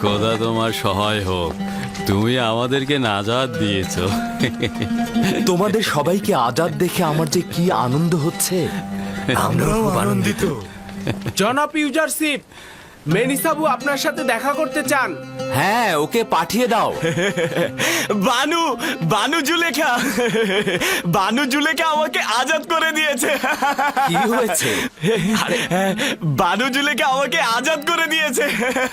খোদা তোমার সহায় হোক। তুমি আমাদেরকে নাজাদ দিয়েছ। তোমাদের সবাইকে আজাদ দেখে আমার যে কি আনন্দ হচ্ছে আমরাও আনন্দিত। জনাব ইউজারশিপ মেনিসাবু আপনার সাথে দেখা করতে চান। হ্যাঁ ওকে পাঠিয়ে দাও। বানু বানু জুলেখা। বানু জুলেখা আমাকে আজাদ করে দিয়েছে। কি হয়েছে? আরে বানু জুলেখা আমাকে আজাদ করে দিয়েছে।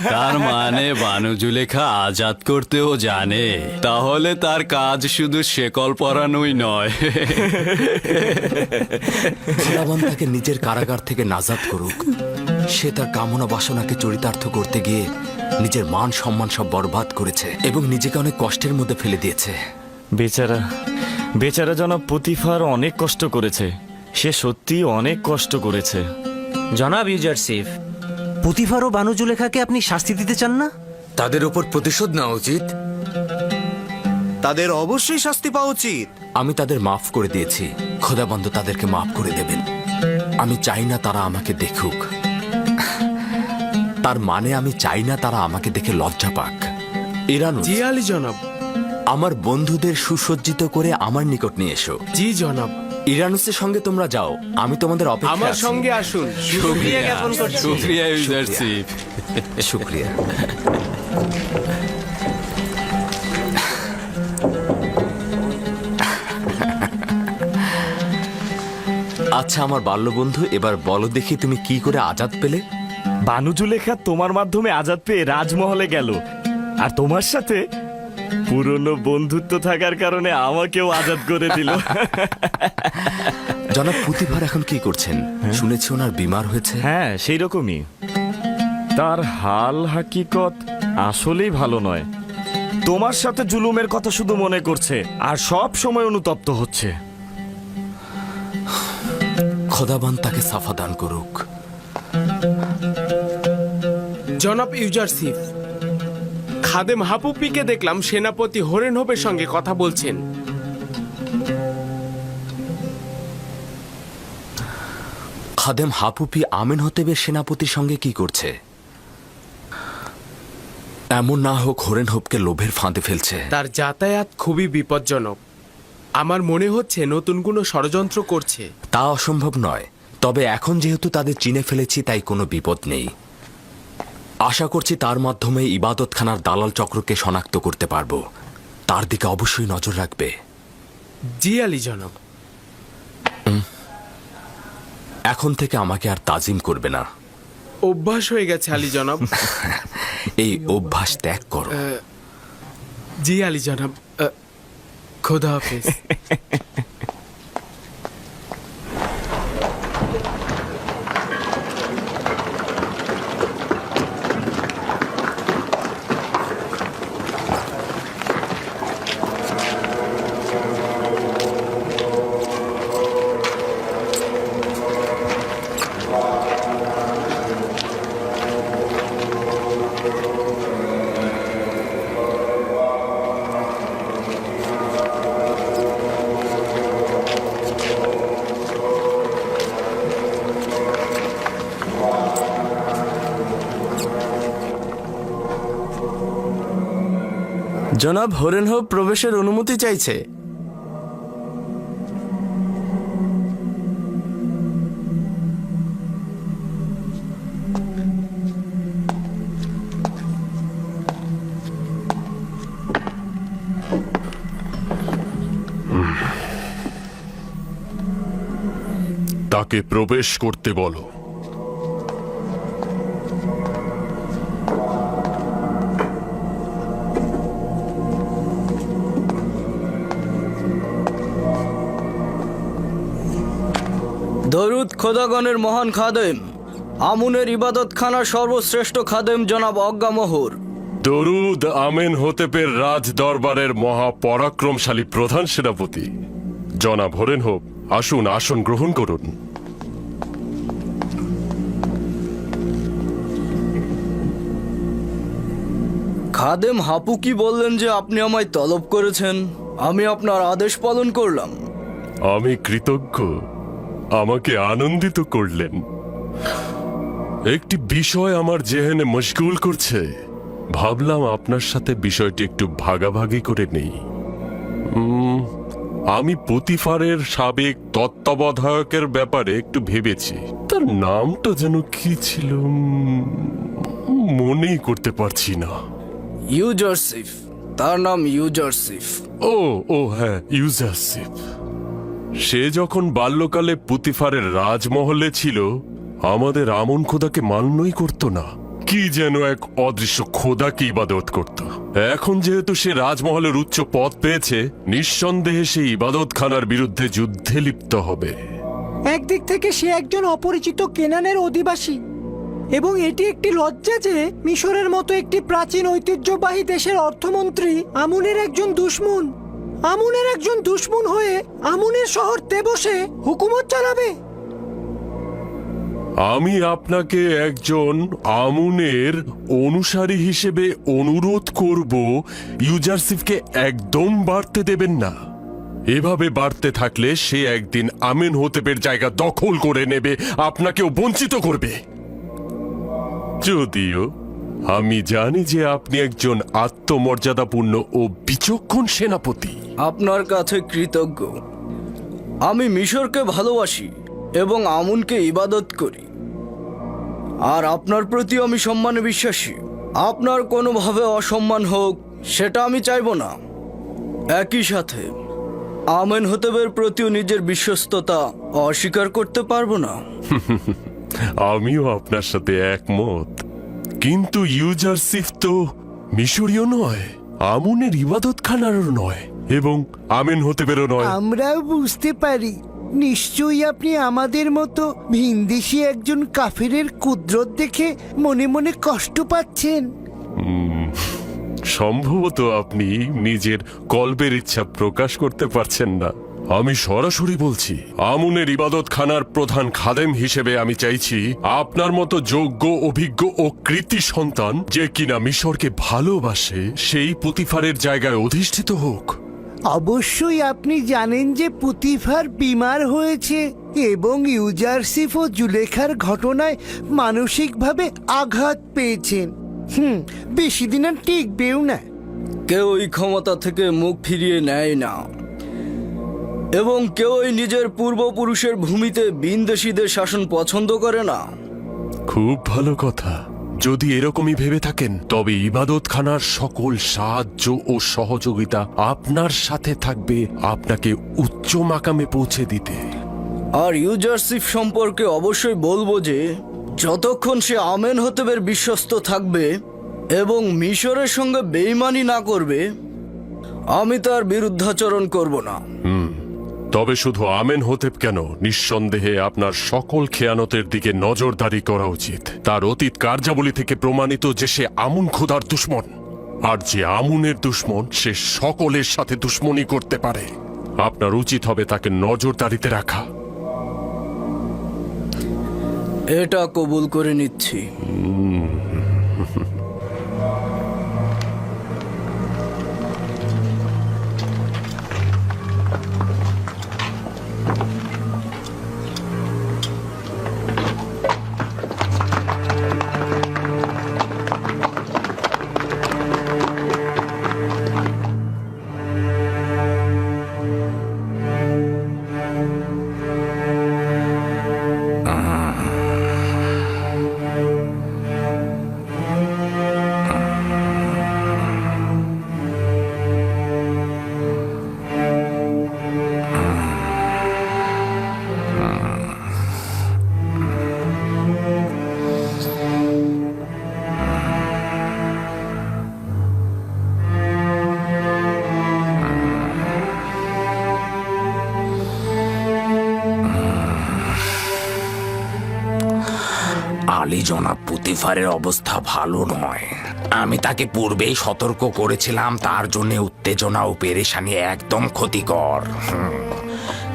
তার মানে বানু জুলেখা আজাদ করতেও জানে। তাহলে তার কাজ শুধু শেকল পরানোই নয়। তাকে নিজের কারাগার থেকে নাজাদ করুক। সে তার কামনা বাসনাকে চরিতার্থ করতে গিয়ে নিজের মান সম্মান সব বরবাদ করেছে এবং নিজেকে অনেক কষ্টের মধ্যে ফেলে দিয়েছে। বেচারা বেচারা জনাব প্রতিফার অনেক কষ্ট করেছে। সে সত্যি অনেক কষ্ট করেছে। জনাব ইউজারসিফ পুতিফার ও বানুজুলেখাকে আপনি শাস্তি দিতে চান না? তাদের ওপর প্রতিশোধ নেওয়া উচিত। তাদের অবশ্যই শাস্তি পাওয়া উচিত। আমি তাদের মাফ করে দিয়েছি। খোদাবন্ধ তাদেরকে মাফ করে দেবেন। আমি চাই না তারা আমাকে দেখুক। তার মানে আমি চাই না তারা আমাকে দেখে লজ্জা পাক। ইরানু জি আলী জনাব। আমার বন্ধুদের সুসজ্জিত করে আমার নিকট নিয়ে এসো। জি জনাব। ইরানুসের সঙ্গে তোমরা যাও আমি তোমাদের অপেক্ষা আমার সঙ্গে আসুন। শুক্রিয়া জ্ঞাপন করছি। শুক্রিয়া শুক্রিয়া। আচ্ছা আমার বাল্য বন্ধু এবার বলো দেখি তুমি কি করে আজাদ পেলে? বানু জুলেখা তোমার মাধ্যমে আজাদ পেয়ে রাজমহলে গেল। আর তোমার সাথে পুরনো বন্ধুত্ব থাকার কারণে আমাকেও আজাদ করে দিল। জনাব পুতিভার এখন কি করছেন? শুনেছি ওনার বিমার হয়েছে। হ্যাঁ সেই রকমই তার হাল হাকিকত আসলেই ভালো নয়। তোমার সাথে জুলুমের কথা শুধু মনে করছে আর সব সময় অনুতপ্ত হচ্ছে। খোদাবান তাকে সাফা দান করুক। জনাব ইউজারশিপ খাদেম হাপুপিকে দেখলাম সেনাপতি হরেন হোপের সঙ্গে কথা বলছেন। খাদেম হাপুপি আমেন হতেবের সেনাপতির সঙ্গে কি করছে? এমন না হোক হরেন হোপকে লোভের ফাঁদে ফেলছে। তার যাতায়াত খুবই বিপজ্জনক। আমার মনে হচ্ছে নতুন কোনো ষড়যন্ত্র করছে। তা অসম্ভব নয় তবে এখন যেহেতু তাদের চিনে ফেলেছি তাই কোনো বিপদ নেই। আশা করছি তার মাধ্যমে ইবাদতখানার দালাল চক্রকে শনাক্ত করতে পারব। তার দিকে অবশ্যই নজর রাখবে। জি আলী জনাব। এখন থেকে আমাকে আর তাজিম করবে না। অভ্যাস হয়ে গেছে আলী জনাব। এই অভ্যাস ত্যাগ করো। জি আলী জনাব। খোদা হাফেজ। জনাব হরেন হোপ প্রবেশের অনুমতি চাইছে। তাকে প্রবেশ করতে বলো। দরুদ খোদাগণের মহান খাদেম আমুনের ইবাদতখানার সর্বশ্রেষ্ঠ খাদেম জনাব অজ্ঞামোহর দরুদ আমেন হতেপের রাজ দরবারের মহাপরাক্রমশালী প্রধান সেনাপতি। জনাব হরেন হোপ আসুন আসন গ্রহণ করুন। খাদেম হাপু কি বললেন যে আপনি আমায় তলব করেছেন? আমি আপনার আদেশ পালন করলাম। আমি কৃতজ্ঞ। আমাকে আনন্দিত করলেন। একটি বিষয় আমার জেহেনে মশগুল করছে। ভাবলাম আপনার সাথে বিষয়টি একটু ভাগাভাগি করে নেই। আমি পুতিফারের সাবেক তত্ত্বাবধায়কের ব্যাপারে একটু ভেবেছি। তার নামটা যেন কি ছিল মনেই করতে পারছি না। ইউজারসিফ। তার নাম ইউজারসিফ। ও ও হ্যাঁ ইউজারশিপ সে যখন বাল্যকালে পুতিফারের রাজমহলে ছিল, আমাদের আমন খোদাকে মান্যই করত না। কি যেন এক অদৃশ্য খোদাকে ইবাদত করত। এখন যেহেতু সে রাজমহলের উচ্চ পদ পেয়েছে, নিঃসন্দেহে সে ইবাদতখানার বিরুদ্ধে যুদ্ধে লিপ্ত হবে। একদিক থেকে সে একজন অপরিচিত কেনানের অধিবাসী, এবং এটি একটি লজ্জা যে মিশরের মতো একটি প্রাচীন ঐতিহ্যবাহী দেশের অর্থমন্ত্রী আমুনের একজন দুশ্মন। আমুনের একজন দুশ্মন হয়ে আমুনের শহর তেবসে হুকুমত চালাবে। আমি আপনাকে একজন আমুনের অনুসারী হিসেবে অনুরোধ করব ইউজারশিপকে একদম বাড়তে দেবেন না। এভাবে বাড়তে থাকলে সে একদিন আমিন হোতেপের জায়গা দখল করে নেবে, আপনাকেও বঞ্চিত করবে। যদিও আমি জানি যে আপনি একজন আত্মমর্যাদাপূর্ণ ও বিচক্ষণ সেনাপতি। আপনার কাছে কৃতজ্ঞ। আমি মিশরকে ভালোবাসি এবং আমুনকে ইবাদত করি। আর আপনার প্রতি আমি সম্মানে বিশ্বাসী। আপনার কোনোভাবে অসম্মান হোক সেটা আমি চাইব না। একই সাথে আমেন হতেবের প্রতিও নিজের বিশ্বস্ততা অস্বীকার করতে পারব না। আমিও আপনার সাথে একমত। কিন্তু ইউজারশিপ তো মিশরীয় নয় আমুনের ইবাদত খানারও নয় এবং আমেন হতে বেরো নয়। আমরাও বুঝতে পারি নিশ্চয়ই আপনি আমাদের মতো ভিনদেশি একজন কাফেরের কুদরত দেখে মনে মনে কষ্ট পাচ্ছেন। সম্ভবত আপনি নিজের কল্পের ইচ্ছা প্রকাশ করতে পারছেন না। আমি সরাসরি বলছি আমুনের ইবাদত খানার প্রধান খাদেম হিসেবে আমি চাইছি আপনার মতো যোগ্য অভিজ্ঞ ও কৃতি সন্তান যে কিনা মিশরকে ভালোবাসে সেই পুতিফারের জায়গায় অধিষ্ঠিত হোক। অবশ্যই আপনি জানেন যে পুতিফার বিমার হয়েছে এবং ইউজারসিফ ও জুলেখার ঘটনায় মানসিকভাবে আঘাত পেয়েছেন। হুম বেশি দিন আর টিকবেও না। কেউ এই ক্ষমতা থেকে মুখ ফিরিয়ে নেয় না। এবং কেউই নিজের পূর্বপুরুষের ভূমিতে বিনদেশীদের শাসন পছন্দ করে না। খুব ভালো কথা। যদি এরকমই ভেবে থাকেন তবে ইবাদত খানার সকল সাহায্য ও সহযোগিতা আপনার সাথে থাকবে আপনাকে উচ্চ মাকামে পৌঁছে দিতে। আর ইউজারশিপ সম্পর্কে অবশ্যই বলব যে যতক্ষণ সে আমেন হতেবের বিশ্বস্ত থাকবে এবং মিশরের সঙ্গে বেইমানি না করবে আমি তার বিরুদ্ধাচরণ করব না। তবে শুধু আমেন হতেব কেন? নিঃসন্দেহে আপনার সকল খেয়ানতের দিকে নজরদারি করা উচিত। তার অতীত কার্যাবলী থেকে প্রমাণিত যে সে আমুন খোদার দুশ্মন আর যে আমুনের দুশ্মন সে সকলের সাথে দুশ্মনী করতে পারে। আপনার উচিত হবে তাকে নজরদারিতে রাখা। এটা কবুল করে নিচ্ছি। আলী জনাব পুতিফারের অবস্থা ভালো নয়। আমি তাকে পূর্বেই সতর্ক করেছিলাম, তার জন্য উত্তেজনা ও পেরেশানি একদম ক্ষতিকর।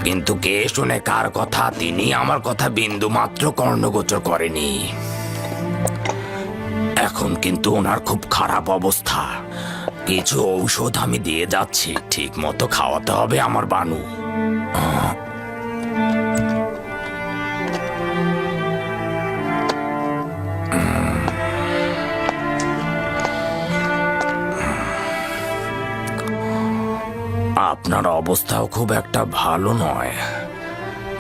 কিন্তু কে শুনে কার কথা, তিনি আমার কথা বিন্দু মাত্র কর্ণগোচর করেনি। এখন কিন্তু ওনার খুব খারাপ অবস্থা। কিছু ঔষধ আমি দিয়ে যাচ্ছি, ঠিক মতো খাওয়াতে হবে আমার বানু। আপনার অবস্থাও খুব একটা ভালো নয়।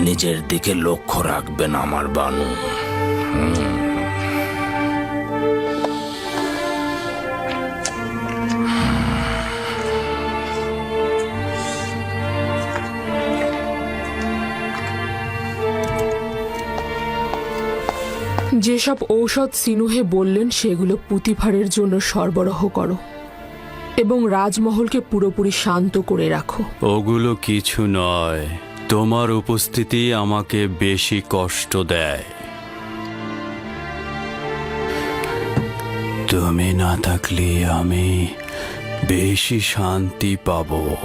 নিজের দিকে লক্ষ্য রাখবেন আমার বানু। যেসব ঔষধ সিনুহে বললেন, সেগুলো পুতিফারের জন্য সরবরাহ করো। এবং রাজমহলকে পুরোপুরি শান্ত করে রাখো। ওগুলো কিছু নয়। তোমার উপস্থিতি আমাকে বেশি কষ্ট দেয়। তুমি না থাকলে আমি বেশি শান্তি পাব।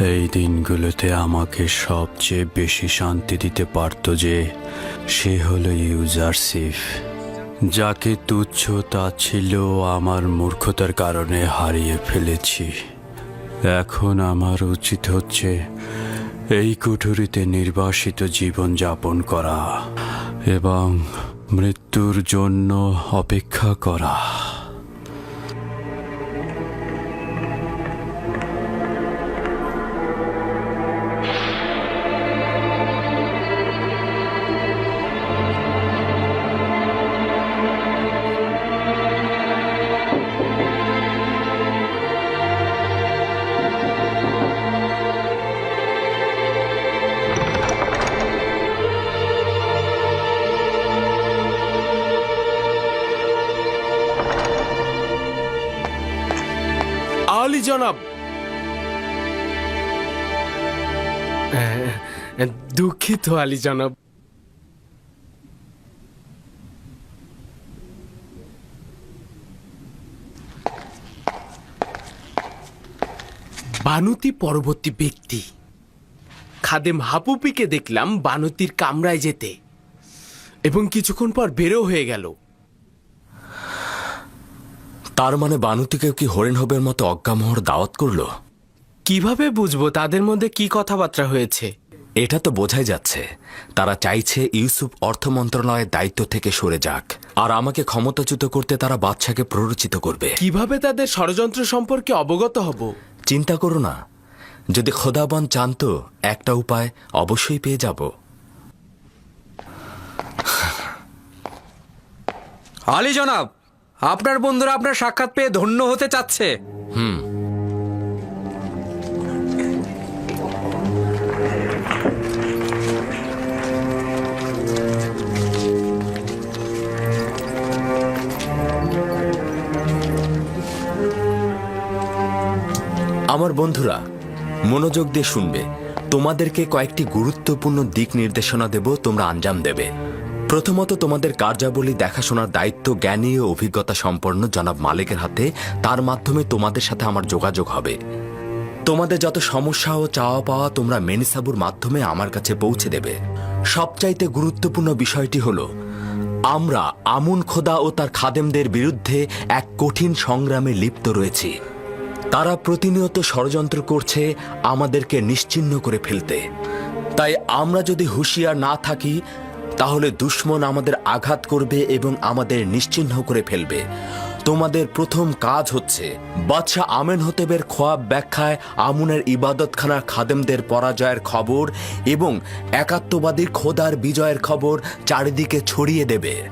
এই দিনগুলোতে আমাকে সবচেয়ে বেশি শান্তি দিতে পারত যে সে হলো ইউজারসিফ যাকে তুচ্ছ তা ছিল আমার মূর্খতার কারণে হারিয়ে ফেলেছি। এখন আমার উচিত হচ্ছে এই কুঠুরিতে নির্বাসিত জীবন যাপন করা এবং মৃত্যুর জন্য অপেক্ষা করা। জনাব। দুঃখিত আলী জনাব। বানুতি পরবর্তী ব্যক্তি। খাদেম হাপুপিকে দেখলাম বানুতির কামরায় যেতে। এবং কিছুক্ষণ পর বেরো হয়ে গেল। তার মানে বানুতিকেও কি হরিণ হরিণহবের মতো অজ্ঞামোহর দাওয়াত করল? কীভাবে বুঝব? তাদের মধ্যে কি কথাবার্তা হয়েছে? এটা তো বোঝাই যাচ্ছে। তারা চাইছে ইউসুফ অর্থ মন্ত্রণালয়ের দায়িত্ব থেকে সরে যাক আর আমাকে ক্ষমতাচ্যুত করতে তারা বাদশাকে প্ররোচিত করবে। কীভাবে তাদের ষড়যন্ত্র সম্পর্কে অবগত হব? চিন্তা করো না। যদি খোদাবন চান তো একটা উপায় অবশ্যই পেয়ে যাব। আলী জনাব আপনার বন্ধুরা আপনার সাক্ষাৎ পেয়ে ধন্য হতে চাচ্ছে। হুম। আমার বন্ধুরা, মনোযোগ দিয়ে শুনবে। তোমাদেরকে কয়েকটি গুরুত্বপূর্ণ দিক নির্দেশনা দেব, তোমরা আঞ্জাম দেবে। প্রথমত তোমাদের কার্যাবলী দেখাশোনার দায়িত্ব, জ্ঞানী ও অভিজ্ঞতা সম্পন্ন জনাব মালিকের হাতে। তার মাধ্যমে তোমাদের সাথে আমার যোগাযোগ হবে। তোমাদের যত সমস্যা ও চাওয়া পাওয়া তোমরা মেনিসাবুর মাধ্যমে আমার কাছে পৌঁছে দেবে। সবচাইতে গুরুত্বপূর্ণ বিষয়টি হল, আমরা আমুন খোদা ও তার খাদেমদের বিরুদ্ধে এক কঠিন সংগ্রামে লিপ্ত রয়েছি। তারা প্রতিনিয়ত ষড়যন্ত্র করছে আমাদেরকে নিশ্চিহ্ন করে ফেলতে। তাই আমরা যদি হুঁশিয়ার না থাকি তাহলে দুশ্মন আমাদের আঘাত করবে এবং আমাদের নিশ্চিহ্ন করে ফেলবে। তোমাদের প্রথম কাজ হচ্ছে, বাদশাহ আমেন হতেবের খোয়াব ব্যাখ্যায় আমুনের ইবাদতখানার খাদেমদের পরাজয়ের খবর এবং একাত্মবাদীর খোদার বিজয়ের খবর চারিদিকে ছড়িয়ে দেবে।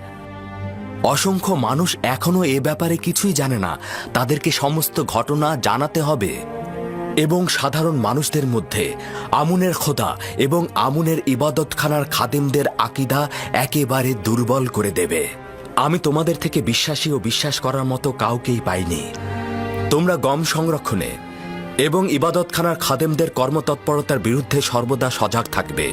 অসংখ্য মানুষ এখনও এ ব্যাপারে কিছুই জানে না। তাদেরকে সমস্ত ঘটনা জানাতে হবে। এবং সাধারণ মানুষদের মধ্যে আমুনের খোদা এবং আমুনের ইবাদতখানার খাদিমদের আকিদা একেবারে দুর্বল করে দেবে। আমি তোমাদের থেকে বিশ্বাসী ও বিশ্বাস করার মতো কাউকেই পাইনি। তোমরা গম সংরক্ষণে এবং ইবাদতখানার খাদেমদের কর্মতৎপরতার বিরুদ্ধে সর্বদা সজাগ থাকবে।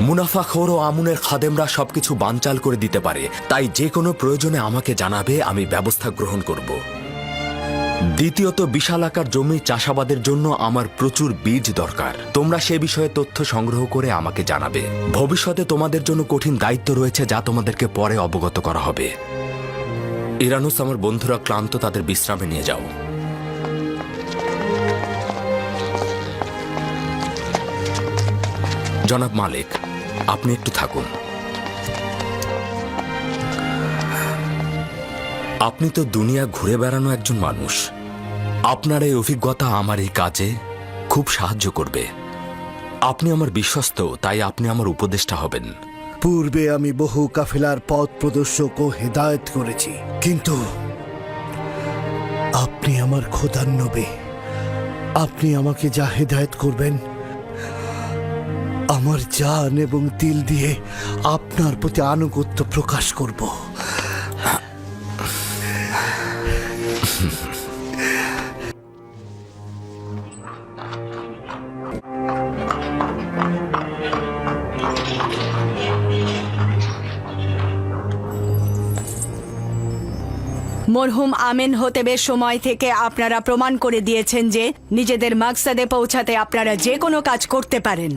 মুনাফাখোর ও আমুনের খাদেমরা সবকিছু বানচাল করে দিতে পারে। তাই যে কোনো প্রয়োজনে আমাকে জানাবে, আমি ব্যবস্থা গ্রহণ করব। দ্বিতীয়ত, বিশাল আকার জমি চাষাবাদের জন্য আমার প্রচুর বীজ দরকার। তোমরা সে বিষয়ে তথ্য সংগ্রহ করে আমাকে জানাবে। ভবিষ্যতে তোমাদের জন্য কঠিন দায়িত্ব রয়েছে যা তোমাদেরকে পরে অবগত করা হবে। ইরানুস, আমার বন্ধুরা ক্লান্ত, তাদের বিশ্রামে নিয়ে যাও। জনাব মালিক, আপনি একটু থাকুন। আপনি তো দুনিয়া ঘুরে বেড়ানো একজন মানুষ। আপনার এই অভিজ্ঞতা আমার এই কাজে খুব সাহায্য করবে। আপনি আমার বিশ্বস্ত, তাই আপনি আমার উপদেষ্টা হবেন। পূর্বে আমি বহু কাফেলার পথ প্রদর্শক ও হেদায়েত করেছি, কিন্তু আপনি আমার খোদার নবী। আপনি আমাকে যা হেদায়েত করবেন, আমার জান এবং দিল দিয়ে আপনার প্রতি আনুগত্য প্রকাশ করব। মরহুম আমেন হতেবের সময় থেকে আপনারা প্রমাণ করে দিয়েছেন যে নিজেদের মাকসাদে পৌঁছাতে আপনারা যে কোনো কাজ করতে পারেন।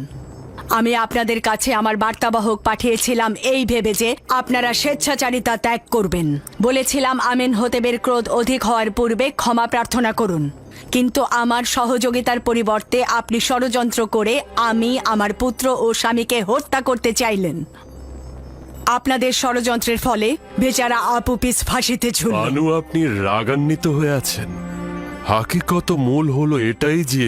আমি আপনাদের কাছে আমার বার্তাবাহক পাঠিয়েছিলাম এই ভেবে যে আপনারা স্বেচ্ছাচারিতা ত্যাগ করবেন। বলেছিলাম আমেন হতেবের ক্রোধ অধিক হওয়ার পূর্বে ক্ষমা প্রার্থনা করুন। কিন্তু আমার সহযোগিতার পরিবর্তে আপনি ষড়যন্ত্র করে আমি, আমার পুত্র ও স্বামীকে হত্যা করতে চাইলেন। আপনাদের ষড়যন্ত্রের ফলে বেচারা আপুপিস ফাঁসিতে ঝুলল। বানু আপনি রাগান্বিত হয়ে আছেন। হাকিকত মূল হলো এটাই যে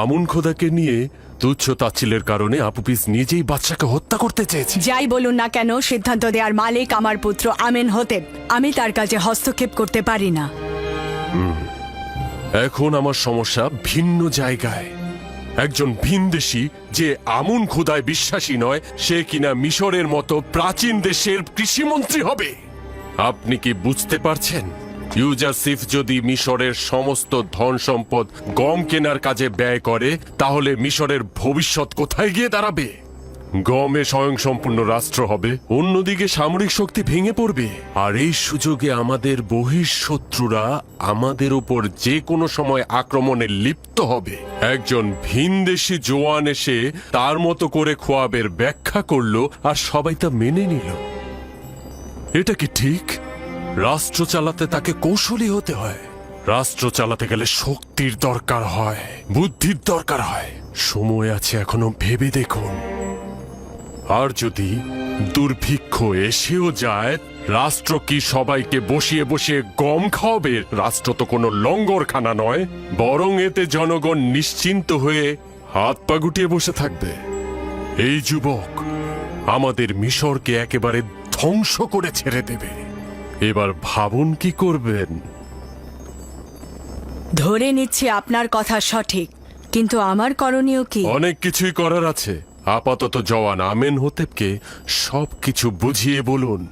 আমুন খোদাকে নিয়ে তুচ্ছ তাচ্ছিলের কারণে আপুপিস নিজেই বাচ্চাকে হত্যা করতে চেয়েছে। যাই বলুন না কেন সিদ্ধান্ত দেওয়ার মালিক আমার পুত্র আমেন হতে আমি তার কাছে হস্তক্ষেপ করতে পারি না। এখন আমার সমস্যা ভিন্ন জায়গায়। একজন ভিনদেশি যে আমুন খোদায় বিশ্বাসী নয়, সে কিনা মিশরের মতো প্রাচীন দেশের কৃষিমন্ত্রী হবে। আপনি কি বুঝতে পারছেন? ইউজারসিফ যদি মিশরের সমস্ত ধন সম্পদ গম কেনার কাজে ব্যয় করে, তাহলে মিশরের ভবিষ্যৎ কোথায় গিয়ে দাঁড়াবে? গমে স্বয়ংসম্পূর্ণ রাষ্ট্র হবে, অন্যদিকে সামরিক শক্তি ভেঙে পড়বে। আর এই সুযোগে আমাদের বহিঃশত্রুরা আমাদের উপর যে কোনো সময় আক্রমণে লিপ্ত হবে। একজন ভিনদেশি জোয়ান এসে তার মতো করে খোয়াবের ব্যাখ্যা করল আর সবাই তা মেনে নিল। এটা কি ঠিক? রাষ্ট্র চালাতে তাকে কৌশলী হতে হয়। রাষ্ট্র চালাতে গেলে শক্তির দরকার হয়, বুদ্ধির দরকার হয়। সময় আছে এখনও ভেবে দেখুন। আর যদি দুর্ভিক্ষ এসেও যায় রাষ্ট্র কি সবাইকে বসিয়ে বসিয়ে গম খাওয়াবে? রাষ্ট্র তো কোনো লঙ্গরখানা নয় বরং এতে জনগণ নিশ্চিন্ত হয়ে হাত পা গুটিয়ে বসে থাকবে। এই যুবক আমাদের মিশরকে একেবারে ধ্বংস করে ছেড়ে দেবে। এবার ভাবুন কি করবেন? ধরে নিচ্ছি আপনার কথা সঠিক কিন্তু আমার করণীয় কি? অনেক কিছুই করার আছে। আপাতত জওয়ান আমেন হোতেবকে সব কিছু বুঝিয়ে বলুন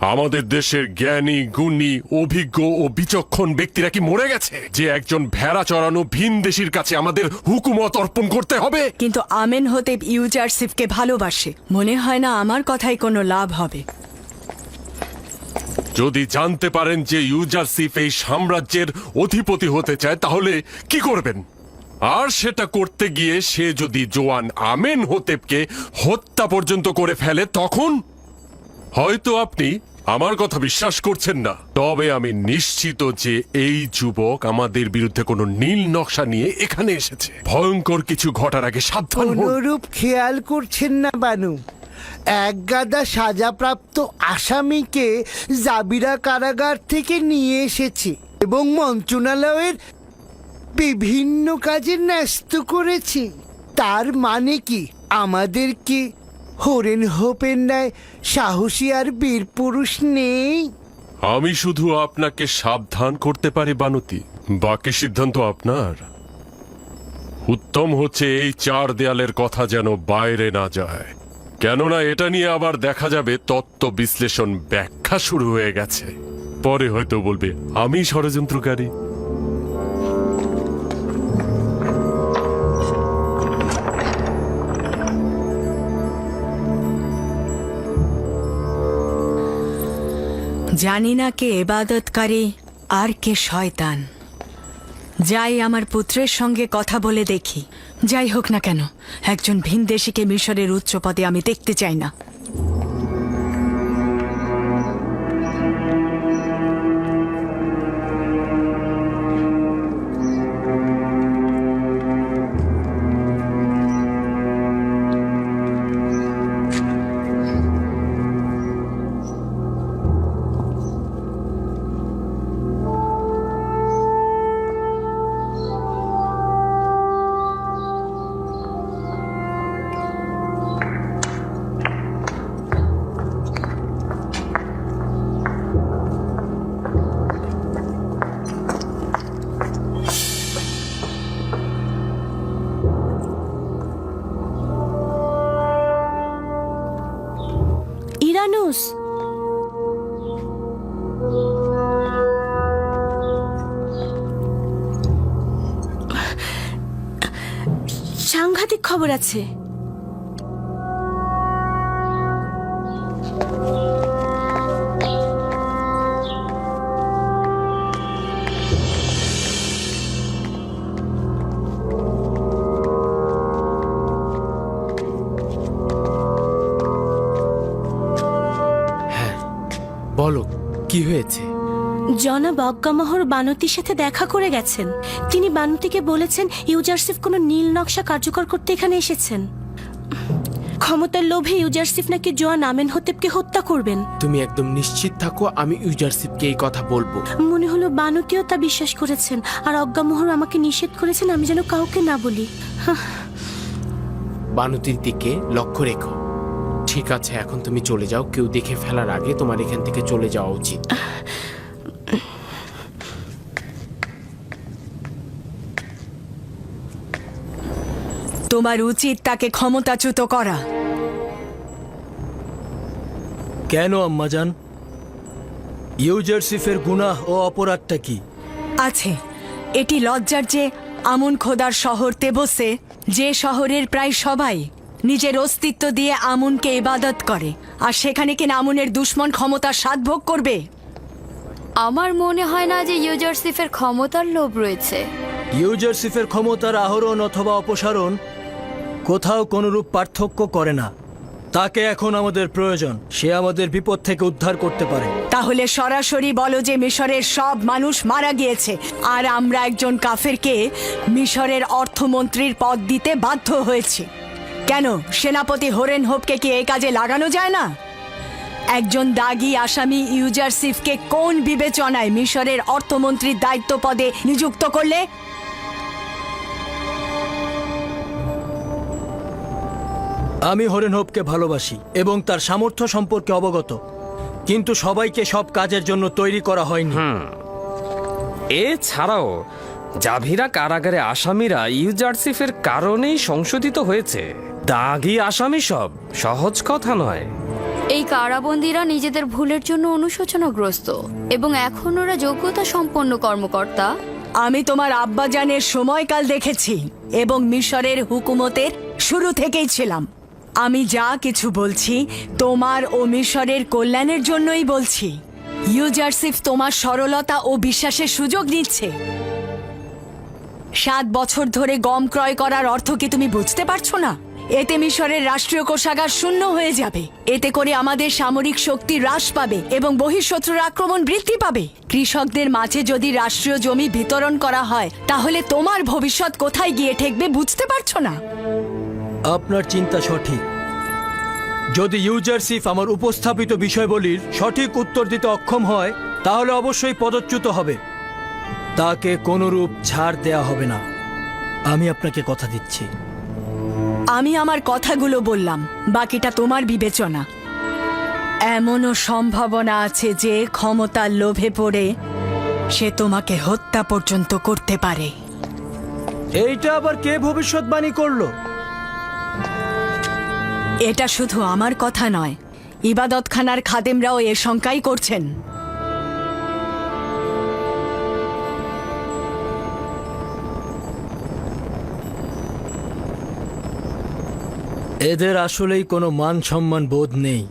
আমাদের দেশের জ্ঞানী গুণী অভিজ্ঞ ও বিচক্ষণ ব্যক্তিরা কি মরে গেছে? যে একজন ভেড়া চড়ানো ভিন দেশির কাছে আমাদের হুকুমত অর্পণ করতে হবে? কিন্তু আমেন হতে ইউজারসিফকে ভালোবাসে। মনে হয় না আমার কথায় কোনো লাভ হবে। যদি জানতে পারেন যে ইউজারসিফ এই সাম্রাজ্যের অধিপতি হতে চায় তাহলে কি করবেন? আর সেটা করতে গিয়ে সে যদি জোয়ান আমেন হোতেবকে হত্যা পর্যন্ত করে ফেলে, তখন হয়তো আপনি আমার কথা বিশ্বাস করছেন না। তবে আমি নিশ্চিত যে এই যুবক আমাদের বিরুদ্ধে কোনো নীল নকশা নিয়ে এখানে এসেছে। ভয়ঙ্কর কিছু ঘটার আগে সাবধান খেয়াল করছেন না, বানু। এক গাদা সাজাপ্রাপ্ত আসামিকে জাবিরা কারাগার থেকে নিয়ে এসেছে এবং মন্ত্রণালয়ের বিভিন্ন কাজে ন্যস্ত করেছি। তার মানে কি? আমাদের কি হরেন হোপের ন্যায় সাহসী আর বীর পুরুষ নেই? আমি শুধু আপনাকে সাবধান করতে পারি, বানুতি। বাকি সিদ্ধান্ত আপনার। উত্তম হচ্ছে এই চার দেয়ালের কথা যেন বাইরে না যায়। কেননা এটা নিয়ে আবার দেখা যাবে, তত্ত্ব বিশ্লেষণ ব্যাখ্যা শুরু হয়ে গেছে। পরে হয়তো বলবে, আমি ষড়যন্ত্রকারী। জানি না কে এবাদতকারী আর কে শয়তান। যাই আমার পুত্রের সঙ্গে কথা বলে দেখি। যাই হোক না কেন, একজন ভিনদেশীকে মিশরের উচ্চ পদে আমি দেখতে চাই না। খবর আছে। হ্যাঁ বলো কি হয়েছে? জনাব অজ্ঞামহর বানতির সাথে দেখা করে গেছেন। তিনি বানতিকে বলেছেন ইউজারসিফ কোনো নীল নকশা কার্যকর করতে এখানে এসেছেন। ক্ষমতার লোভে ইউজারসিফ নাকি জোয়ান আমেন হতেবকে হত্যা করবেন? তুমি একদম নিশ্চিত থাকো আমি ইউজারশিপকে এই কথা বলব। মনে হলো বানতিও তা বিশ্বাস করেছেন আর অজ্ঞামোহর আমাকে নিষেধ করেছেন আমি যেন কাউকে না বলি। বানতির দিকে লক্ষ্য রেখো। ঠিক আছে এখন তুমি চলে যাও কেউ দেখে ফেলার আগে তোমার এখান থেকে চলে যাওয়া উচিত। তোমার উচিত তাকে ক্ষমতাচ্যুত করা। কেন আম্মাজান? ইউজারসিফের গুনাহ ও অপরাধটা কি? আছে। এটি লজ্জার যে আমন খোদার শহর তেবসে যে শহরের প্রায় সবাই নিজের অস্তিত্ব দিয়ে আমুনকে ইবাদত করে আর সেখানে কিনা আমুনের দুশ্মন ক্ষমতার স্বাদ ভোগ করবে? আমার মনে হয় না যে ইউজারসিফের ক্ষমতার লোভ রয়েছে। ইউজারসিফের ক্ষমতার আহরণ অথবা অপসারণ কোথাও কোনরূপ পার্থক্য করে না। তাকে এখন আমাদের প্রয়োজন। সে আমাদের বিপদ থেকে উদ্ধার করতে পারে। তাহলে সরাসরি বলো যে মিশরের সব মানুষ মারা গিয়েছে, আর আমরা একজন কাফেরকে মিশরের অর্থমন্ত্রীর পদ দিতে বাধ্য হয়েছি। কেন? সেনাপতি হোরেন হোপকে কি এই কাজে লাগানো যায় না? একজন দাগি আসামি ইউজারসিফকে কোন বিবেচনায় মিশরের অর্থমন্ত্রীর দায়িত্ব পদে নিযুক্ত করলে? আমি হরেন হোপকে ভালোবাসি এবং তার সামর্থ্য সম্পর্কে অবগত কিন্তু সবাইকে সব কাজের জন্য তৈরি করা হয়নি। এছাড়াও জাভিরা কারাগারে আসামিরা ইউজারসিফের কারণেই সংশোধিত হয়েছে। দাগি আসামি সব সহজ কথা নয়। এই কারাবন্দীরা নিজেদের ভুলের জন্য অনুশোচনাগ্রস্ত এবং এখন ওরা যোগ্যতা সম্পন্ন কর্মকর্তা। আমি তোমার আব্বাজানের সময়কাল দেখেছি এবং মিশরের হুকুমতের শুরু থেকেই ছিলাম। আমি যা কিছু বলছি, তোমার ও মিশরের কল্যাণের জন্যই বলছি। ইউজারসিফ তোমার সরলতা ও বিশ্বাসের সুযোগ নিচ্ছে। সাত বছর ধরে গম ক্রয় করার অর্থ কি তুমি বুঝতে পারছ না? এতে মিশরের রাষ্ট্রীয় কোষাগার শূন্য হয়ে যাবে। এতে করে আমাদের সামরিক শক্তি হ্রাস পাবে এবং বহিঃশত্রুর আক্রমণ বৃদ্ধি পাবে। কৃষকদের মাঝে যদি রাষ্ট্রীয় জমি বিতরণ করা হয়, তাহলে তোমার ভবিষ্যৎ কোথায় গিয়ে ঠেকবে বুঝতে পারছ না? আপনার চিন্তা সঠিক। যদি ইউজারসিফ আমার উপস্থাপিত বিষয়বলির সঠিক উত্তর দিতে অক্ষম হয় তাহলে অবশ্যই পদচ্যুত হবে। তাকে কোনরূপ ছাড় দেয়া হবে না। আমি আপনাকে কথা দিচ্ছি। আমি আমার কথাগুলো বললাম বাকিটা তোমার বিবেচনা। এমনও সম্ভাবনা আছে যে ক্ষমতার লোভে পড়ে সে তোমাকে হত্যা পর্যন্ত করতে পারে। এইটা আবার কে ভবিষ্যৎবাণী করল? এটা শুধু আমার কথা নয়। ইবাদতখানার খাদেমরাও এ শঙ্কাই করছেন। এদের আসলেই কোনো মান সম্মান বোধ নেই।